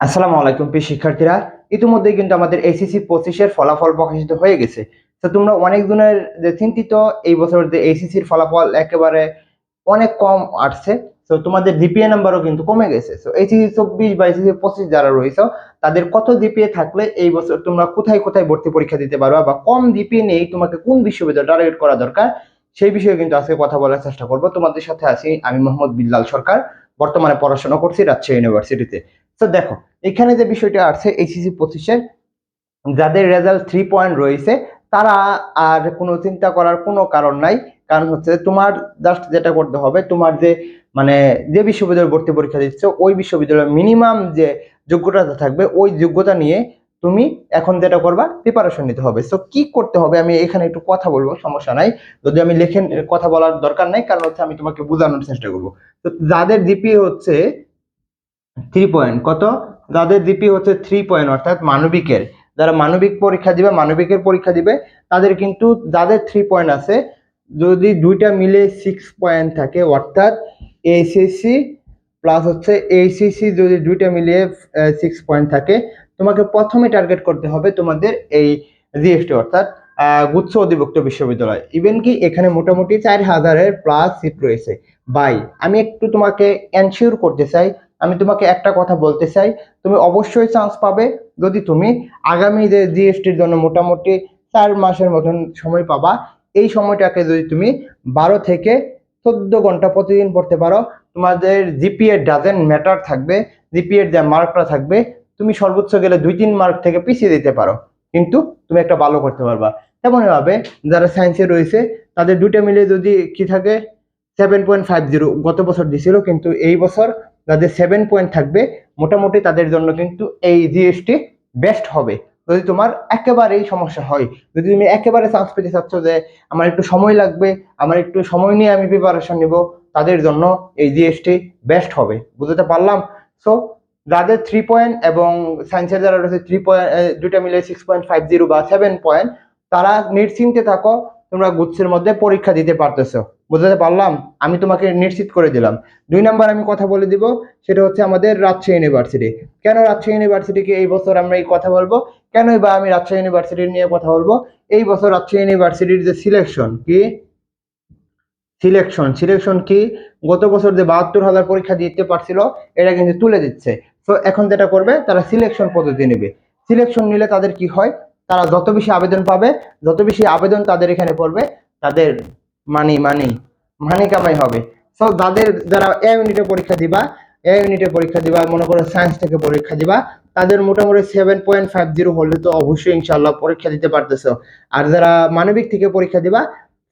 আসসালামু আলাইকুম প্রিয় শিক্ষার্থীরা। ইতিমধ্যে কিন্তু আমাদের এসিসি পঁচিশের ফলাফল প্রকাশিত হয়ে গেছে। তো তোমরা অনেক দিনের যে চিন্তিত, এই বছর যে এসিসির ফলাফল একেবারে অনেক কম আসছে। তো তোমাদের জিপিএ নাম্বারও কিন্তু কমে গেছে। তো এসিসি চব্বিশ বা এসিসি পঁচিশ যারা রয়েছে, তাদের কত জিপিএ থাকলে এই বছর তোমরা কোথায় কোথায় ভর্তি পরীক্ষা দিতে পারবা বা কম জিপিএ নেই তোমাকে কোন বিশ্ববিদ্যালয় টার্গেট করা দরকার, সেই বিষয়ে কিন্তু আজকে কথা বলার চেষ্টা করব। তোমাদের সাথে আছি আমি মোহাম্মদ বিল্লাল সরকার। বর্তমানে পড়াশোনা করছি রাজশাহী ইউনিভার্সিটিতে তো দেখো এখানে যে বিষয়টা আছে এইচএসসি পঁচিশের যাদের রেজাল্ট থ্রি পয়েন্ট রয়েছে, তারা আর কোনো চিন্তা করার কোনো কারণ নাই। কারণ হচ্ছে তোমার জাস্ট যেটা করতে হবে, তোমার যে মানে যে বিশ্ববিদ্যালয় ভর্তি পরীক্ষা দিচ্ছ, ওই বিশ্ববিদ্যালয়ের মিনিমাম যে যোগ্যতা থাকবে, ওই যোগ্যতা নিয়ে তুমি এখন যেটা করবা প্রিপারেশন নিতে হবে। সো কি করতে হবে আমি এখানে একটু কথা বলব, সমস্যা নাই। যদি আমি লেখেন কথা বলার দরকার নাই, কারণ হচ্ছে আমি তোমাকে বোঝানোর চেষ্টা করব। তো যাদের জিপি হচ্ছে থ্রি পয়েন্ট কত? যাদের জিপি হচ্ছে থ্রি পয়েন্ট অর্থাৎ মানবিকের। যারা মানবিক পরীক্ষা দিবে, মানবিকের পরীক্ষা দিবে, তাদের কিন্তু যাদের থ্রি পয়েন্ট আছে, যদি দুইটা মিলে সিক্স পয়েন্ট থাকে, অর্থাৎ এইচএসসি প্লাস হচ্ছে এইচএসসি যদি দুইটা মিলিয়ে সিক্স পয়েন্ট থাকে, তোমাকে প্রথমে টার্গেট করতে হবে তোমাদের এই জিএসটি অর্থাৎ গুচ্ছ অধিভুক্ত বিশ্ববিদ্যালয়। ইভেন কি এখানে মোটামুটি চার হাজারের প্লাস সিট রয়েছে। বাই আমি একটু তোমাকে এনশিওর করতে চাই আমি তোমাকে একটা কথা বলতে চাই। তুমি অবশ্যই চান্স পাবে যদি তুমি আগামী যে জিএসটির জন্য মোটামুটি চার মাসের মতন সময় পাবা, এই সময়টাকে যদি তুমি বারো থেকে চোদ্দ ঘণ্টা প্রতিদিন পড়তে পারো, তোমাদের জিপিএ ডাজেন্ট ম্যাটার থাকবে জিপিএর যে মার্কটা থাকবে, তুমি সর্বোচ্চ গেলে দুই তিন মার্ক থেকে পিছিয়ে দিতে পারো। কিন্তু তুমি একটা ভালো করতে পারবা। তেমনই ভাবে যারা সায়েন্সে রয়েছে, তাদের দুইটা মিলে যদি কি থাকে সেভেন পয়েন্ট ফাইভ জিরো গত বছর দিছিল, কিন্তু এই বছর যাদের সেভেন পয়েন্ট থাকবে। মোটামুটি তাদের জন্য কিন্তু এই জিএসটি বেস্ট হবে। যদি তোমার একেবারেই সমস্যা হয়, যদি তুমি একেবারে চান্স পেতে চাচ্ছ যে আমার একটু সময় লাগবে, আমার একটু সময় নিয়ে আমি প্রিপারেশন নিব, তাদের জন্য এই জিএসটি বেস্ট হবে। বুঝতে পারলাম? সো যাদের থ্রি পয়েন্ট এবং সায়েন্সের যারা রয়েছে থ্রি পয়েন্ট দুইটা মিলে সিক্স পয়েন্ট ফাইভ জিরো বা সেভেন পয়েন্ট তারা নিশ্চিন্তে থাকো, তোমরা গুচ্ছের মধ্যে পরীক্ষা দিতে পারতেছো। বুঝতে পারলাম, আমি তোমাকে নিশ্চিত করে দিলাম। দুই নাম্বার আমি কথা বলে দিব, সেটা হচ্ছে আমাদের রাজশাহী ইউনিভার্সিটি কেন রাজশাহী ইউনিভার্সিটিকে এই বছর আমরা এই কথা বলব? কেনই বা আমি রাজশাহী ইউনিভার্সিটি নিয়ে কথা বলব? এই বছর রাজশাহী ইউনিভার্সিটির যে সিলেকশন কি? সিলেকশন সিলেকশন কি? গত বছর যে বাহাত্তর হাজার পরীক্ষা দিতে পারছিল, এটা কিন্তু তুলে দিচ্ছে। তো এখন যেটা করবে, তারা সিলেকশন পদ্ধতি নেবে। সিলেকশন নিলে তাদের কি হয়? তারা যত বেশি আবেদন পাবে, যত বেশি আবেদন তাদের এখানে পড়বে, তাদের মানি মানি মানি কামাই হবে। সো যাদের, যারা এ ইউনিটে পরীক্ষা দিবা এ ইউনিটে পরীক্ষা দিবা, মনে করো সায়েন্স থেকে পরীক্ষা দিবা, তাদের মোটামুটি সেভেন পয়েন্ট ফাইভ জিরো হলে তো অবশ্যই ইনশাল্লাহ পরীক্ষা দিতে পারতেছো। আর যারা মানবিক থেকে পরীক্ষা দিবা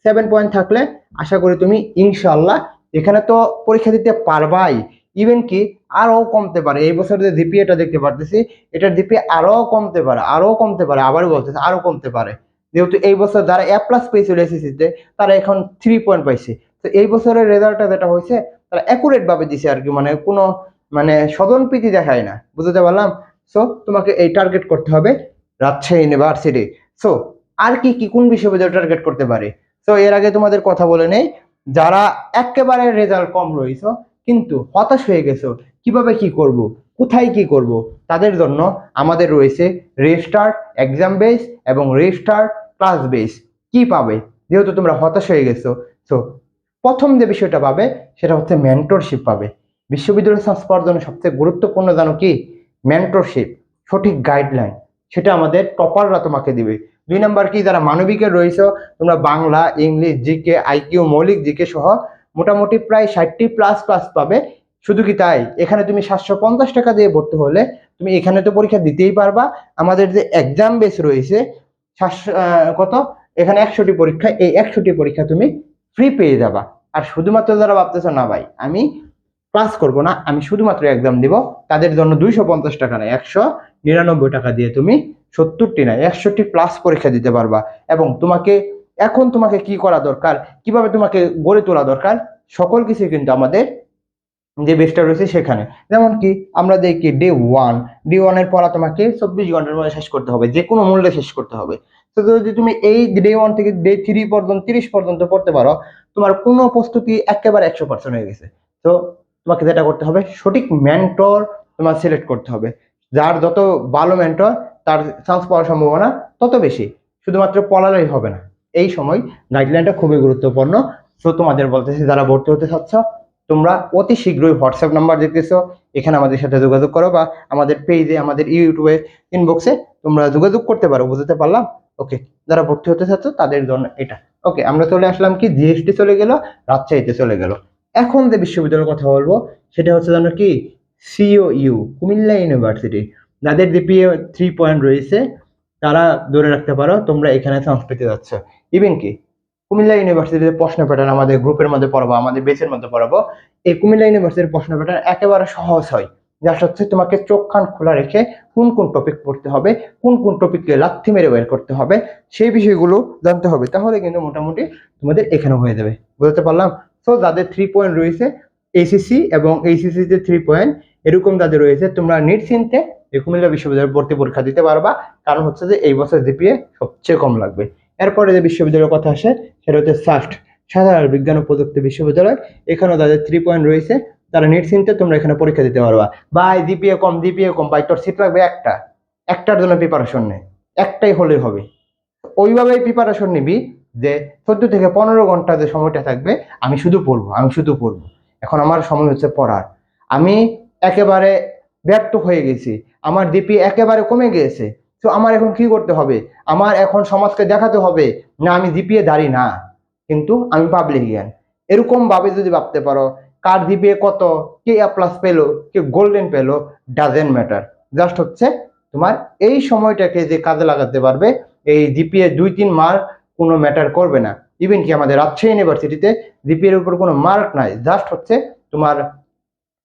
সেভেন পয়েন্ট থাকলে আশা করি তুমি ইনশাল্লাহ এখানে তো পরীক্ষা দিতে পারবাই। ইভেন কি আরও কমতে পারে। এই বছর যে জিপিএটা দেখতে পারতেছি, এটার জিপিএ আরও কমতে পারে আরও কমতে পারে, আবারও বলতেছে আরও কমতে পারে। যেহেতু এই বছর যারা এ প্লাস পেয়েছিল এসএসসিতে তারা এখন থ্রি পয়েন্ট পাইছে। তো এই বছরের রেজাল্টটা যেটা হয়েছে, তারা অ্যাকুরেট ভাবে দিছে আর কি মানে কোনো মানে সদন সদনপ্রীতি দেখায় না। বুঝতে পারলাম? সো তোমাকে এই টার্গেট করতে হবে রাজশাহী ইউনিভার্সিটি সো আর কি কি, কোন বিশ্ববিদ্যালয় টার্গেট করতে পারে? সো এর আগে তোমাদের কথা বলে নেই, যারা একেবারে রেজাল্ট কম রয়েছ, কিন্তু হতাশ হয়ে গেছো, কীভাবে কি করব, কোথায় কি করব, তাদের জন্য আমাদের রয়েছে রেস্টার্ট এক্সাম বেস এবং রেস্টার্ট ক্লাস বেস কি পাবে? যেহেতু তোমরা হতাশ হয়ে গেছো তো প্রথম যে বিষয়টা পাবে সেটা হচ্ছে মেন্টরশিপ পাবে। বিশ্ববিদ্যালয় চান্স পাওয়ার জন্য সবচেয়ে গুরুত্বপূর্ণ জানো কি? মেন্টরশিপ সঠিক গাইডলাইন সেটা আমাদের টপাররা তোমাকে দিবে। দুই নাম্বার কি? যারা মানবিকের রয়েছে, তোমরা বাংলা, ইংলিশ, জিকে, আইকিউ, মৌলিক, জিকে সহ মোটামুটি প্রায় ষাটটি প্লাস প্লাস পাবে। শুধু কি তাই? এখানে তুমি সাতশো পঞ্চাশ টাকা দিয়ে ভর্তি হলে তুমি এখানে তো পরীক্ষা দিতেই পারবা। আমাদের যে এক্সাম বেস রয়েছে সাতশো কত? এখানে একশোটি পরীক্ষা, এই একশোটি পরীক্ষা তুমি ফ্রি পেয়ে যাবা। আর শুধুমাত্র যারা ভাবতেছো, না ভাই, আমি ক্লাস করব না, আমি শুধুমাত্র এক্সাম দিব, তাদের জন্য দুইশো পঞ্চাশ টাকা নয়, একশো নিরানব্বই টাকা দিয়ে তুমি সত্তরটি না, একশোটি প্লাস পরীক্ষা দিতে পারবা। এবং তোমাকে, এখন তোমাকে কি করা দরকার? কীভাবে তোমাকে গড়ে তোলা দরকার? সকল কিছু কিন্তু আমাদের যে বেসটা রয়েছে সেখানে। যেমন কি, আমরা দেখি ডে ওয়ান ডে ওয়ানের পড়া তোমাকে চব্বিশ ঘণ্টার মধ্যে শেষ করতে হবে, যে কোনো মূল্যে শেষ করতে হবে। তো যদি তুমি এই ডে ওয়ান থেকে ডে থ্রি পর্যন্ত, তিরিশ পর্যন্ত পড়তে পারো, তোমার কোনো প্রস্তুতি একেবারে একশো পার্সেন্ট হয়ে গেছে। তো তোমাকে যেটা করতে হবে, সঠিক মেন্টর তোমার সিলেক্ট করতে হবে। যার যত ভালো মেন্টর তার চান্স পাওয়ার সম্ভাবনা তত বেশি। শুধুমাত্র পড়ালেই হবে না। এই সময় গাইডলাইনটা খুবই গুরুত্বপূর্ণ। সো তোমাদের বলতেছি, যারা ভর্তি হতে চাচ্ছ তোমরা অতি শীঘ্রই হোয়াটসঅ্যাপ নাম্বার দেখতেছো, এখানে আমাদের সাথে যোগাযোগ করো বা আমাদের পেজে আমাদের ইউটিউবে ইনবক্সে তোমরা যোগাযোগ করতে পারো, বুঝতে পারলাম? ওকে যারা ভর্তি হতে চাচ্ছ তাদের জন্য এটা। ওকে আমরা চলে আসলাম কি? জিএসটি চলে গেল, রাজশাহীতে চলে গেল। এখন যে বিশ্ববিদ্যালয়ের কথা বলব, সেটা হচ্ছে জানো কি? C O U Comilla university যাদের ডিপিএ থ্রি পয়েন্ট রয়েছে, তারা ধরে রাখতে পারো, তোমরা এখানে পেতে যাচ্ছ। ইভেন কি? কুমিল্লা ইউনিভার্সিটির প্রশ্ন প্যাটার্ন আমাদের গ্রুপের মধ্যে পড়াবো, আমাদের বেচের মধ্যে পড়াবো। এই কুমিল্লা ইউনিভার্সিটির প্রশ্ন প্যাটার্ন একেবারে সহজ হয়। জাস্ট হচ্ছে তোমাকে চোখ কান খোলা রেখে কোন কোন টপিক পড়তে হবে, কোন কোন টপিককে লাথি মেরে বের করতে হবে, সেই বিষয়গুলো জানতে হবে। তাহলে কিন্তু মোটামুটি তোমাদের এখানে হয়ে যাবে। বুঝতে পারলাম? সো যাদের থ্রি পয়েন্ট রয়েছে এসিসি এবং এইচএসসি যে থ্রি পয়েন্ট এরকম যাদের রয়েছে, তোমরা নিট চিনতে এই কুমিল্লা বিশ্ববিদ্যালয়ের ভর্তি পরীক্ষা দিতে পারবা। কারণ হচ্ছে যে এই বছর জিপিএ সবচেয়ে কম লাগবে। এরপরে যে বিশ্ববিদ্যালয়ের কথা আসে, সেটা হচ্ছে সাস্ট সাধারণ বিজ্ঞান ও প্রযুক্তি বিশ্ববিদ্যালয়। এখানেও যাদের থ্রি পয়েন্ট রয়েছে। তারা নিট চিনতে তোমরা এখানে পরীক্ষা দিতে পারবা। ভাই জিপিএ কম জিপিএ কম, ভাই, তোর সিট লাগবে একটা। একটার জন্য প্রিপারেশন নেই একটাই হলেই হবে। ওইভাবেই প্রিপারেশন নিবি যে চোদ্দ থেকে পনেরো ঘণ্টা যে সময়টা থাকবে, আমি শুধু পড়ব, আমি শুধু পড়ব। এখন আমার সময় হচ্ছে পড়ার। আমি একেবারে ব্যর্থ হয়ে গেছি। আমার ডিপি একেবারে কমে গিয়েছে তো আমার এখন কি করতে হবে? আমার এখন সমাজকে দেখাতে হবে, না আমি জিপিএ দাঁড়ি, না। কিন্তু আমি পাবলিক জ্ঞান এরকম ভাবে যদি ভাবতে পারো, কার জিপিএ কত, কে এ প্লাস পেল, কে গোল্ডেন পেল ডাজেন্ট ম্যাটার জাস্ট হচ্ছে তোমার এই সময়টাকে যে কাজে লাগাতে পারবে, এই জিপিএ দুই, তিন মার্ক কোনো ম্যাটার করবে না। ইভেন কি আমাদের রাজশাহী ইউনিভার্সিটিতে জিপিএর উপর কোনো মার্ক নাই। জাস্ট হচ্ছে তোমার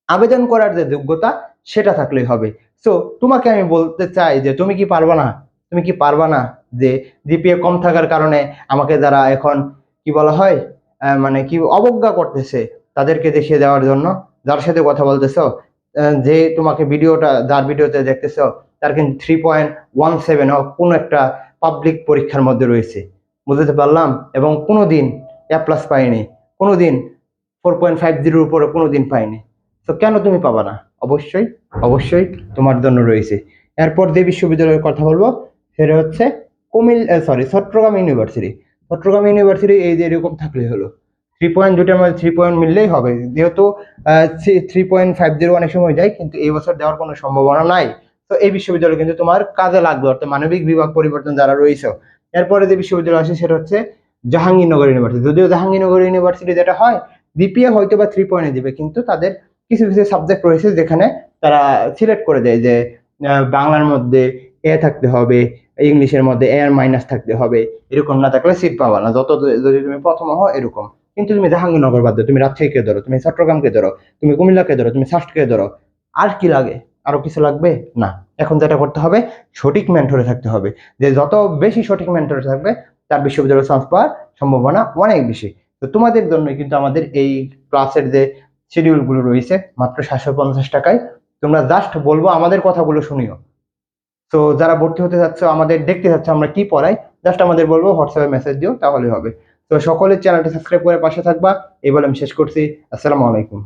আবেদন করার যে যোগ্যতা সেটা থাকলেই হবে। সো তোমাকে আমি বলতে চাই যে, তুমি কি পারবা না? তুমি কি পারবা না যে জিপিএ কম থাকার কারণে আমাকে যারা এখন কি বলা হয় মানে কি অবজ্ঞা করতেছে, তাদেরকে দেখিয়ে দেওয়ার জন্য, যার সাথে কথা বলতেছো যে তোমাকে ভিডিওটা, যার ভিডিওতে দেখতেছো, তার কিন্তু থ্রি পয়েন্ট ওয়ান সেভেন কোনো একটা পাবলিক পরীক্ষার মধ্যে রয়েছে। বুঝতে পারলাম? এবং কোনো দিন এ প্লাস পাইনি। কোনো দিন ফোর পয়েন্ট ফাইভ জিরোর উপরে কোনো দিন পাইনি। তো কেন তুমি পাবা না? অবশ্যই অবশ্যই তোমার জন্য রয়েছে। এরপর যে বিশ্ববিদ্যালয়ের কথা বলব, সেটা হচ্ছে কুমিল sorry Chittagong university Chittagong university এই যে এরকম থাকলেই হলো। থ্রি পয়েন্ট দুটার মধ্যে থ্রি পয়েন্ট মিললেই হবে। যেহেতু থ্রি পয়েন্ট ফাইভ জিরো অনেক সময় যায়, কিন্তু এই বছর দেওয়ার কোনো সম্ভাবনা নাই। তো এই বিশ্ববিদ্যালয় কিন্তু তোমার কাজে লাগবে, অর্থাৎ মানবিক বিভাগ পরিবর্তন যারা রয়েছে। এরপরে যে বিশ্ববিদ্যালয় আছে সেটা হচ্ছে জাহাঙ্গীরনগর ইউনিভার্সিটি যদিও জাহাঙ্গীরনগর ইউনিভার্সিটি যেটা হয় বিপিএ হয়তো বা থ্রি পয়েন্টে দিবে, কিন্তু তাদের কিছু কিছু সাবজেক্ট রয়েছে যেখানে তারা সিলেক্ট করে দেয় যে বাংলার মধ্যে এ থাকতে হবে, ইংলিশের মধ্যে এ আর মাইনাস থাকতে হবে, এরকম না থাকলে সিট পাবা না। যত যদি তুমি প্রথম হও, এরকম। কিন্তু তুমি জাহাঙ্গীরনগর বাদ দাও, তুমি রাজশাহীকে ধরো, তুমি চট্টগ্রামকে ধরো, তুমি কুমিল্লাকে ধরো, তুমি সাস্টকে ধরো, আর কি লাগে? আরও কিছু লাগবে? না। এখন যেটা করতে হবে, সঠিক মেন্টরে থাকতে হবে। যে যত বেশি সঠিক মেন্টরে থাকবে, তার বিশ্ববিদ্যালয়ে চান্স পাওয়ার সম্ভাবনা অনেক বেশি। তো তোমাদের জন্য কিন্তু আমাদের এই ক্লাসের যে শিডিউলগুলো রয়েছে, মাত্র সাতশো পঞ্চাশ টাকায়। তোমরা জাস্ট বলব আমাদের কথাগুলো শুনিও। তো যারা ভর্তি হতে চাচ্ছ, আমাদের দেখতে চাচ্ছ আমরা কি পড়াই জাস্ট আমাদের বলব হোয়াটসঅ্যাপে মেসেজ দিও তাহলে হবে। তো সকলের চ্যানেলটা সাবস্ক্রাইব করে পাশে থাকবা। এই বলে আমি শেষ করছি। আসসালামু আলাইকুম।